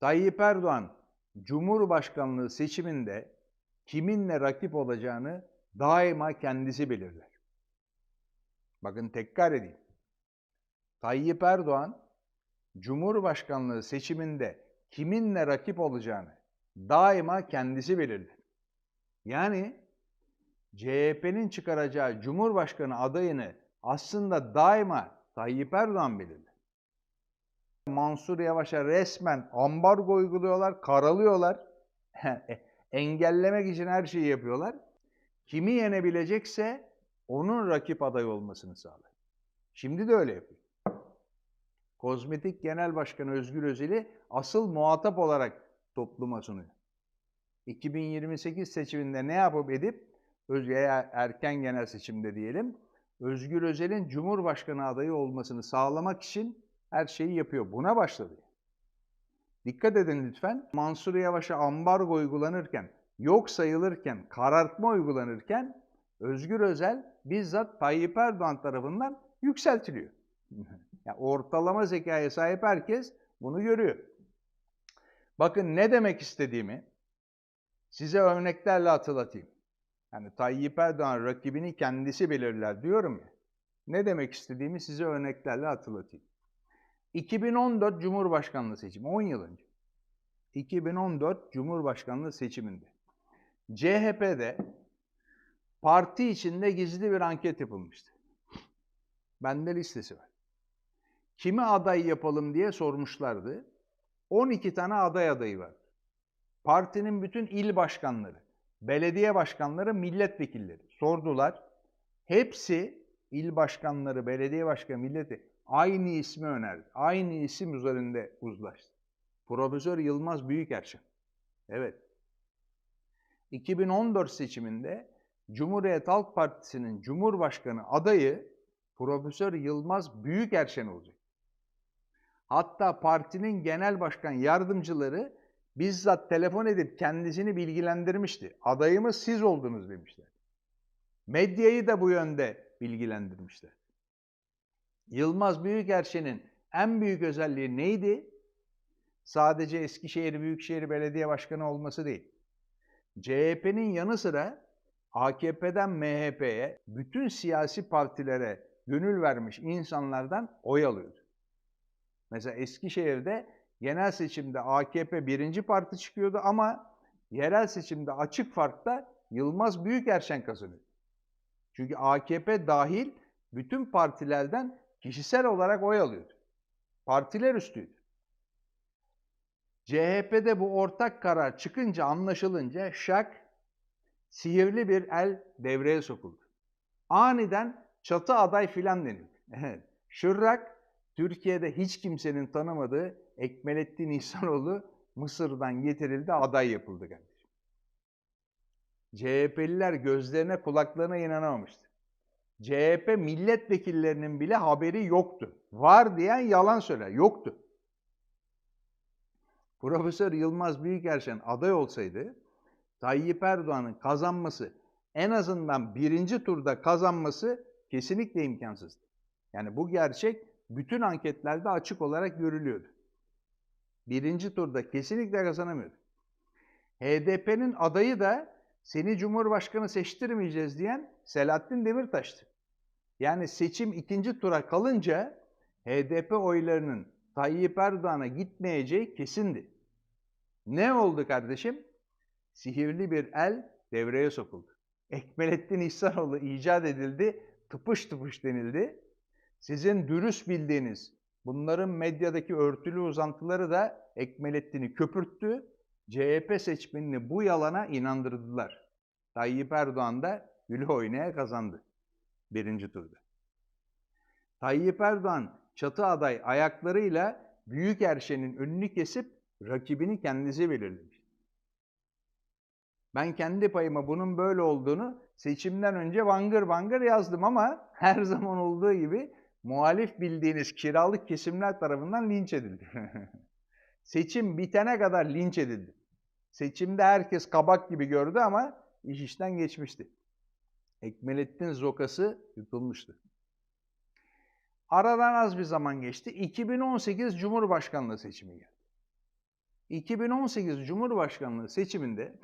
Tayyip Erdoğan Cumhurbaşkanlığı seçiminde kiminle rakip olacağını daima kendisi belirler. Bakın tekrar edeyim. Tayyip Erdoğan Cumhurbaşkanlığı seçiminde kiminle rakip olacağını daima kendisi belirler. Yani CHP'nin çıkaracağı Cumhurbaşkanı adayını aslında daima Tayyip Erdoğan belirler. Mansur Yavaş'a resmen ambargo uyguluyorlar, karalıyorlar. Engellemek için her şeyi yapıyorlar. Kimi yenebilecekse onun rakip adayı olmasını sağlar. Şimdi de öyle yapıyor. Kozmetik Genel Başkanı Özgür Özel'i asıl muhatap olarak topluma sunuyor. 2028 seçiminde ne yapıp edip veya erken genel seçimde diyelim Özgür Özel'in Cumhurbaşkanı adayı olmasını sağlamak için her şeyi yapıyor. Buna başladı. Dikkat edin lütfen. Mansur Yavaş'a ambargo uygulanırken, yok sayılırken, karartma uygulanırken Özgür Özel bizzat Tayyip Erdoğan tarafından yükseltiliyor. yani ortalama zekaya sahip herkes bunu görüyor. Bakın ne demek istediğimi size örneklerle hatırlatayım. Yani Tayyip Erdoğan rakibini kendisi belirler diyorum ya. Ne demek istediğimi size örneklerle hatırlatayım. 2014 Cumhurbaşkanlığı seçimi 10 yıl önce. 2014 Cumhurbaşkanlığı seçiminde CHP'de parti içinde gizli bir anket yapılmıştı. Bende listesi var. Kimi aday yapalım diye sormuşlardı. 12 tane aday adayı var. Partinin bütün il başkanları, belediye başkanları, milletvekilleri sordular. Hepsi il başkanları, belediye başkanı, milleti aynı ismi önerdi. Aynı isim üzerinde uzlaştı. Profesör Yılmaz Büyükerşen. Evet. 2014 seçiminde Cumhuriyet Halk Partisi'nin Cumhurbaşkanı adayı Profesör Yılmaz Büyükerşen olacak. Hatta partinin genel başkan yardımcıları bizzat telefon edip kendisini bilgilendirmişti. Adayımız siz oldunuz demişler. Medyayı da bu yönde bilgilendirmişler. Yılmaz Büyükerşen'in en büyük özelliği neydi? Sadece Eskişehir Büyükşehir Belediye Başkanı olması değil. CHP'nin yanı sıra AKP'den MHP'ye, bütün siyasi partilere gönül vermiş insanlardan oy alıyordu. Mesela Eskişehir'de genel seçimde AKP birinci parti çıkıyordu ama yerel seçimde açık farkta Yılmaz Büyükerşen kazanıyor. Çünkü AKP dahil bütün partilerden kişisel olarak oy alıyordu. Partiler üstüydü. CHP'de bu ortak karar çıkınca anlaşılınca şak sihirli bir el devreye sokuldu. Aniden çatı aday filan denildi. Şırrak Türkiye'de hiç kimsenin tanımadığı Ekmelettin İhsanoğlu Mısır'dan getirildi aday yapıldı kardeşim. CHP'liler gözlerine kulaklarına inanamamıştı. CHP milletvekillerinin bile haberi yoktu. Var diyen yalan söyler. Yoktu. Profesör Yılmaz Büyükerşen aday olsaydı Tayyip Erdoğan'ın kazanması en azından birinci turda kazanması kesinlikle imkansızdı. Yani bu gerçek bütün anketlerde açık olarak görülüyordu. Birinci turda kesinlikle kazanamıyordu. HDP'nin adayı da seni Cumhurbaşkanı seçtirmeyeceğiz diyen Selahattin Demirtaş'tı. Yani seçim ikinci tura kalınca HDP oylarının Tayyip Erdoğan'a gitmeyeceği kesindi. Ne oldu kardeşim? Sihirli bir el devreye sokuldu. Ekmelettin İhsanoğlu icat edildi, tıpış tıpış denildi. Sizin dürüst bildiğiniz bunların medyadaki örtülü uzantıları da Ekmelettin'i köpürttü. CHP seçmenini bu yalana inandırdılar. Tayyip Erdoğan da gülü oynaya kazandı birinci turda. Tayyip Erdoğan çatı aday ayaklarıyla büyük erşenin önünü kesip rakibini kendisi belirlemiş. Ben kendi payıma bunun böyle olduğunu seçimden önce bangır bangır yazdım ama her zaman olduğu gibi muhalif bildiğiniz kiralık kesimler tarafından linç edildi. Seçim bitene kadar linç edildi. Seçimde herkes kabak gibi gördü ama iş işten geçmişti. Ekmelettin Zokası yutulmuştu. Aradan az bir zaman geçti. 2018 Cumhurbaşkanlığı seçimi geldi. 2018 Cumhurbaşkanlığı seçiminde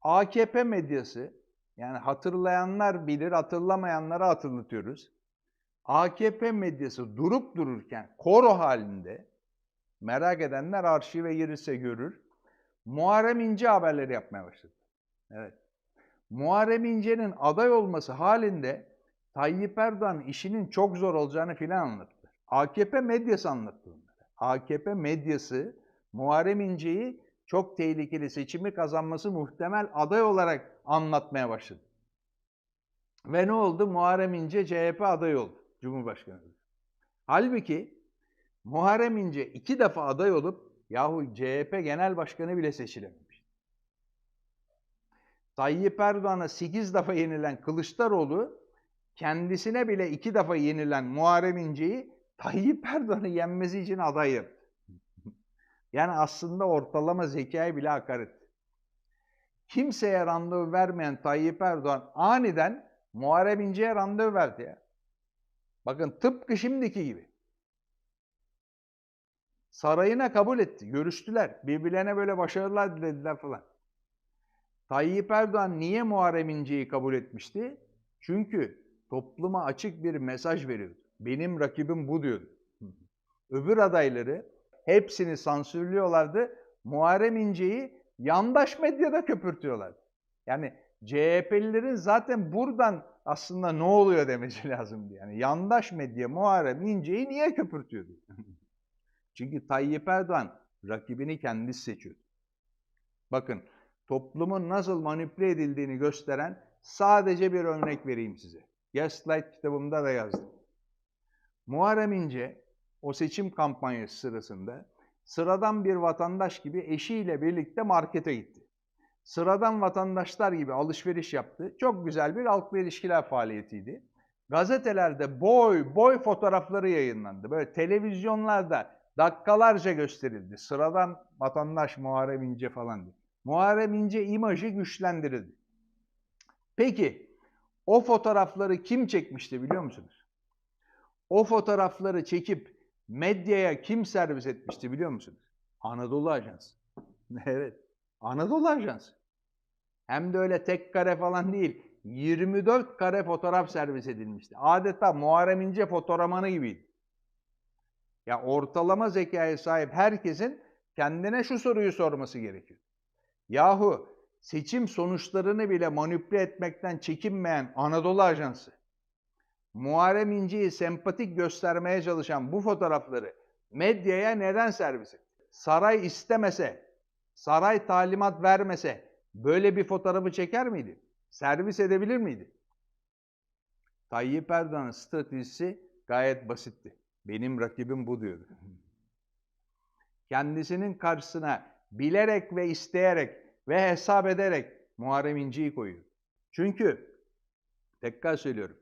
AKP medyası yani hatırlayanlar bilir, hatırlamayanlara hatırlatıyoruz. AKP medyası durup dururken koro halinde merak edenler arşive girirse görür. Muharrem İnce haberleri yapmaya başladı. Evet. Muharrem İnce'nin aday olması halinde Tayyip Erdoğan işinin çok zor olacağını filan anlattı. AKP medyası anlattı bunları. AKP medyası Muharrem İnce'yi çok tehlikeli seçimi kazanması muhtemel aday olarak anlatmaya başladı. Ve ne oldu? Muharrem İnce CHP adayı oldu. Cumhurbaşkanı. Halbuki Muharrem İnce iki defa aday olup yahu CHP genel başkanı bile seçilememiş. Tayyip Erdoğan'a 8 defa yenilen Kılıçdaroğlu kendisine bile iki defa yenilen Muharrem İnce'yi Tayyip Erdoğan'ı yenmesi için aday yaptı. yani aslında ortalama zekayı bile hakaret. Kimseye randevu vermeyen Tayyip Erdoğan aniden Muharrem İnce'ye randevu verdi ya. Bakın tıpkı şimdiki gibi. Sarayına kabul etti. Görüştüler. Birbirlerine böyle başarılar dilediler falan. Tayyip Erdoğan niye Muharrem İnce'yi kabul etmişti? Çünkü topluma açık bir mesaj veriyordu. Benim rakibim bu diyordu. Öbür adayları hepsini sansürlüyorlardı. Muharrem İnce'yi yandaş medyada köpürtüyorlardı. Yani CHP'lilerin zaten buradan aslında ne oluyor demesi lazımdı. Yani yandaş medya Muharrem İnce'yi niye köpürtüyordu? Çünkü Tayyip Erdoğan rakibini kendisi seçiyordu. Bakın toplumun nasıl manipüle edildiğini gösteren sadece bir örnek vereyim size. Gaslight kitabımda da yazdım. Muharrem İnce o seçim kampanyası sırasında sıradan bir vatandaş gibi eşiyle birlikte markete gitti. Sıradan vatandaşlar gibi alışveriş yaptı. Çok güzel bir halk ve ilişkiler faaliyetiydi. Gazetelerde boy boy fotoğrafları yayınlandı. Böyle televizyonlarda dakikalarca gösterildi. Sıradan vatandaş Muharrem İnce falan diye. Muharrem İnce imajı güçlendirildi. Peki o fotoğrafları kim çekmişti biliyor musunuz? O fotoğrafları çekip medyaya kim servis etmişti biliyor musunuz? Anadolu Ajansı. evet. Anadolu Ajansı. Hem de öyle tek kare falan değil. 24 kare fotoğraf servis edilmişti. Adeta Muharrem İnce fotoğramanı gibiydi. Ya ortalama zekaya sahip herkesin kendine şu soruyu sorması gerekiyor. Yahu seçim sonuçlarını bile manipüle etmekten çekinmeyen Anadolu Ajansı, Muharrem İnce'yi sempatik göstermeye çalışan bu fotoğrafları medyaya neden servis etti? Saray istemese, saray talimat vermese böyle bir fotoğrafı çeker miydi? Servis edebilir miydi? Tayyip Erdoğan'ın stratejisi gayet basitti. Benim rakibim bu diyordu. Kendisinin karşısına bilerek ve isteyerek ve hesap ederek Muharrem İnce'yi koyuyor. Çünkü tekrar söylüyorum.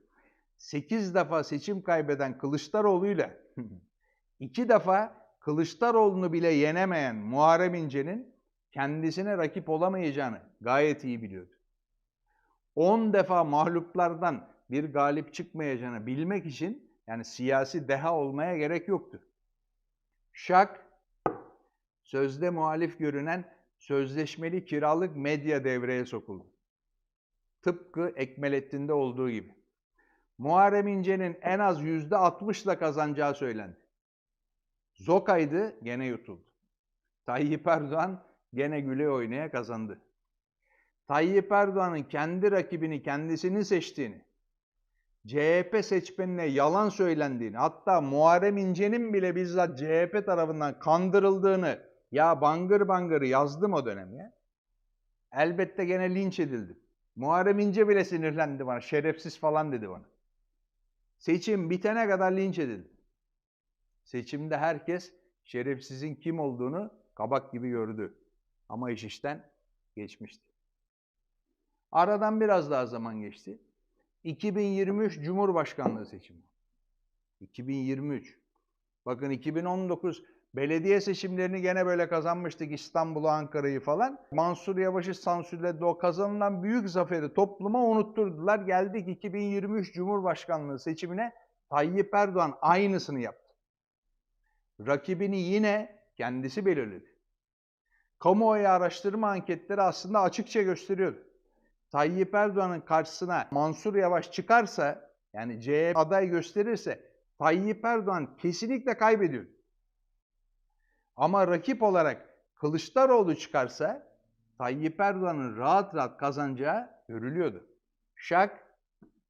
8 defa seçim kaybeden Kılıçdaroğlu'yla iki defa Kılıçdaroğlu'nu bile yenemeyen Muharrem İnce'nin kendisine rakip olamayacağını gayet iyi biliyordu. 10 defa mahluplardan bir galip çıkmayacağını bilmek için yani siyasi deha olmaya gerek yoktu. Şak, sözde muhalif görünen sözleşmeli kiralık medya devreye sokuldu. Tıpkı Ekmelettin'de olduğu gibi. Muharrem İnce'nin en az yüzde 60'la kazanacağı söylendi. Zokay'dı, gene yutuldu. Tayyip Erdoğan gene güle oynaya kazandı. Tayyip Erdoğan'ın kendi rakibini kendisini seçtiğini, CHP seçmenine yalan söylendiğini, hatta Muharrem İnce'nin bile bizzat CHP tarafından kandırıldığını ya bangır bangır yazdım o dönem ya. Elbette gene linç edildim. Muharrem İnce bile sinirlendi bana, şerefsiz falan dedi bana. Seçim bitene kadar linç edildi. Seçimde herkes şerefsizin kim olduğunu kabak gibi gördü. Ama iş işten geçmişti. Aradan biraz daha zaman geçti. 2023 Cumhurbaşkanlığı seçimi. 2023. Bakın 2019 belediye seçimlerini gene böyle kazanmıştık İstanbul'u, Ankara'yı falan. Mansur Yavaş'ı sansürledi. O kazanılan büyük zaferi topluma unutturdular. Geldik 2023 Cumhurbaşkanlığı seçimine Tayyip Erdoğan aynısını yaptı. Rakibini yine kendisi belirledi. kamuoyu araştırma anketleri aslında açıkça gösteriyor. Tayyip Erdoğan'ın karşısına Mansur Yavaş çıkarsa, yani CHP aday gösterirse Tayyip Erdoğan kesinlikle kaybediyor. Ama rakip olarak Kılıçdaroğlu çıkarsa Tayyip Erdoğan'ın rahat rahat kazanacağı görülüyordu. Şak,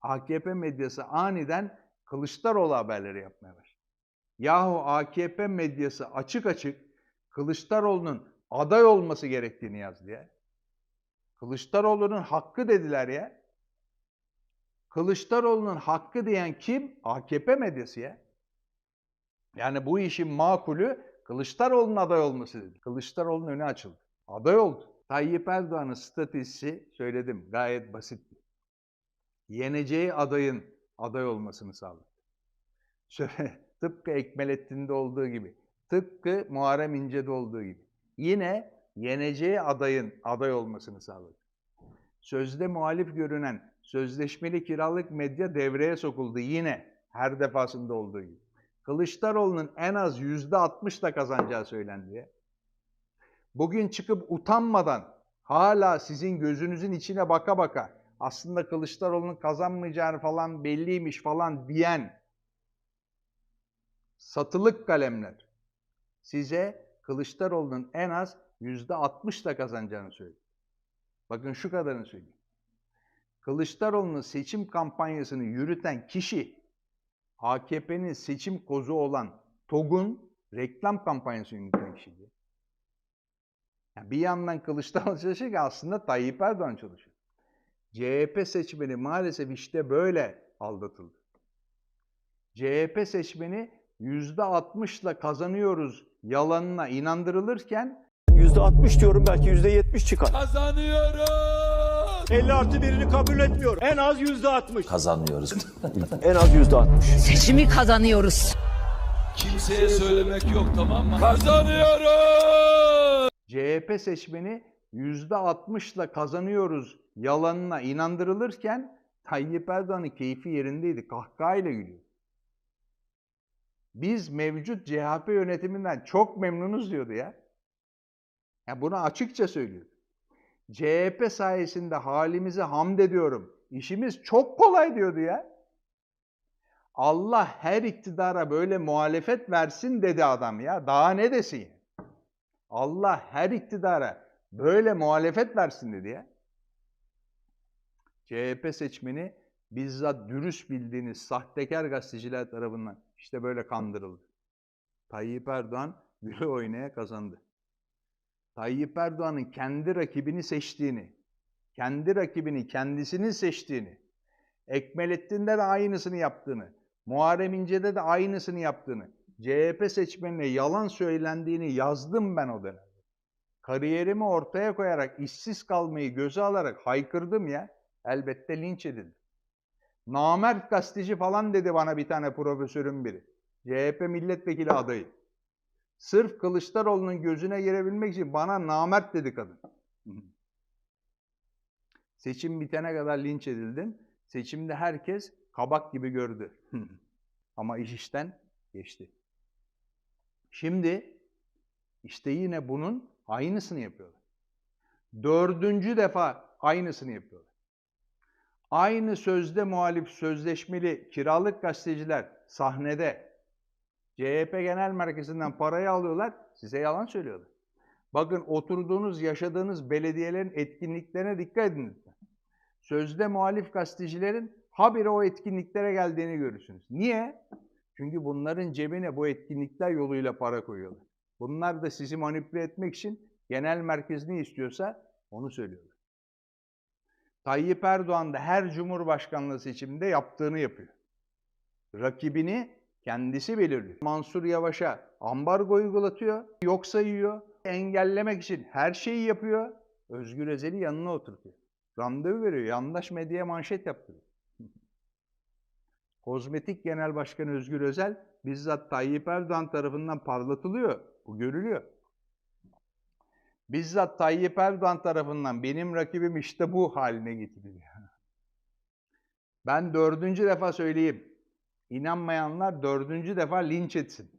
AKP medyası aniden Kılıçdaroğlu haberleri yapmaya başladı. Yahu AKP medyası açık açık Kılıçdaroğlu'nun aday olması gerektiğini yazdı ya. Kılıçdaroğlu'nun hakkı dediler ya. Kılıçdaroğlu'nun hakkı diyen kim? AKP medyası ya. Yani bu işin makulü Kılıçdaroğlu'nun aday olması dedi. Kılıçdaroğlu'nun önü açıldı. Aday oldu. Tayyip Erdoğan'ın stratejisi söyledim gayet basitti. Yeneceği adayın aday olmasını sağladı. Şöyle, tıpkı Ekmelettin'de olduğu gibi, tıpkı Muharrem İnce'de olduğu gibi. Yine yeneceği adayın aday olmasını sağladı. Sözde muhalif görünen sözleşmeli kiralık medya devreye sokuldu yine her defasında olduğu gibi. Kılıçdaroğlu'nun en az yüzde altmış da kazanacağı söylendi. Bugün çıkıp utanmadan hala sizin gözünüzün içine baka baka aslında Kılıçdaroğlu'nun kazanmayacağını falan belliymiş falan diyen satılık kalemler size Kılıçdaroğlu'nun en az yüzde altmış da kazanacağını söylüyor. Bakın şu kadarını söyleyeyim. Kılıçdaroğlu'nun seçim kampanyasını yürüten kişi AKP'nin seçim kozu olan TOG'un reklam kampanyasını yürüten kişiydi. Yani bir yandan Kılıçdaroğlu çalışıyor ki aslında Tayyip Erdoğan çalışıyor. CHP seçmeni maalesef işte böyle aldatıldı. CHP seçmeni %60'la kazanıyoruz yalanına inandırılırken %60 diyorum belki %70 çıkar. Kazanıyoruz. 50 artı birini kabul etmiyorum. En az %60. kazanmıyoruz. En az %60. Seçimi kazanıyoruz. Kimseye söylemek yok tamam mı? Kazanıyoruz. CHP seçmeni %60'la kazanıyoruz yalanına inandırılırken Tayyip Erdoğan'ın keyfi yerindeydi. Kahkahayla gülüyor. Biz mevcut CHP yönetiminden çok memnunuz diyordu ya. Ya bunu açıkça söylüyor. CHP sayesinde halimize hamd ediyorum. İşimiz çok kolay diyordu ya. Allah her iktidara böyle muhalefet versin dedi adam ya. Daha ne desin? Allah her iktidara böyle muhalefet versin dedi ya. CHP seçmeni bizzat dürüst bildiğiniz sahtekar gazeteciler tarafından işte böyle kandırıldı. Tayyip Erdoğan güle oynaya kazandı. Tayyip Erdoğan'ın kendi rakibini seçtiğini, kendi rakibini kendisinin seçtiğini, Ekmelettin'de de aynısını yaptığını, Muharrem İnce'de de aynısını yaptığını, CHP seçmenine yalan söylendiğini yazdım ben o dönem. Kariyerimi ortaya koyarak işsiz kalmayı göze alarak haykırdım ya, elbette linç edildi. Namert gazeteci falan dedi bana bir tane profesörün biri. CHP milletvekili adayı. Sırf Kılıçdaroğlu'nun gözüne girebilmek için bana namert dedi kadın. Seçim bitene kadar linç edildim. Seçimde herkes kabak gibi gördü. Ama iş işten geçti. Şimdi işte yine bunun aynısını yapıyorlar. Dördüncü defa aynısını yapıyorlar. Aynı sözde muhalif sözleşmeli kiralık gazeteciler sahnede CHP Genel Merkezi'nden parayı alıyorlar, size yalan söylüyorlar. Bakın oturduğunuz, yaşadığınız belediyelerin etkinliklerine dikkat edin. Sözde muhalif gazetecilerin habire o etkinliklere geldiğini görürsünüz. Niye? Çünkü bunların cebine bu etkinlikler yoluyla para koyuyorlar. Bunlar da sizi manipüle etmek için genel merkez ne istiyorsa onu söylüyorlar. Tayyip Erdoğan da her cumhurbaşkanlığı seçiminde yaptığını yapıyor. Rakibini kendisi belirliyor. Mansur Yavaş'a ambargo uygulatıyor, yok sayıyor, engellemek için her şeyi yapıyor. Özgür Özel'i yanına oturtuyor. Randevu veriyor, yandaş medyaya manşet yaptırıyor. Kozmetik Genel Başkanı Özgür Özel bizzat Tayyip Erdoğan tarafından parlatılıyor. Bu görülüyor. Bizzat Tayyip Erdoğan tarafından benim rakibim işte bu haline getiriliyor. Ben dördüncü defa söyleyeyim. İnanmayanlar dördüncü defa linç etsin.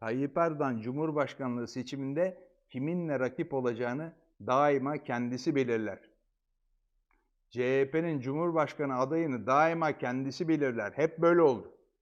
Tayyip Erdoğan Cumhurbaşkanlığı seçiminde kiminle rakip olacağını daima kendisi belirler. CHP'nin Cumhurbaşkanı adayını daima kendisi belirler. Hep böyle oldu.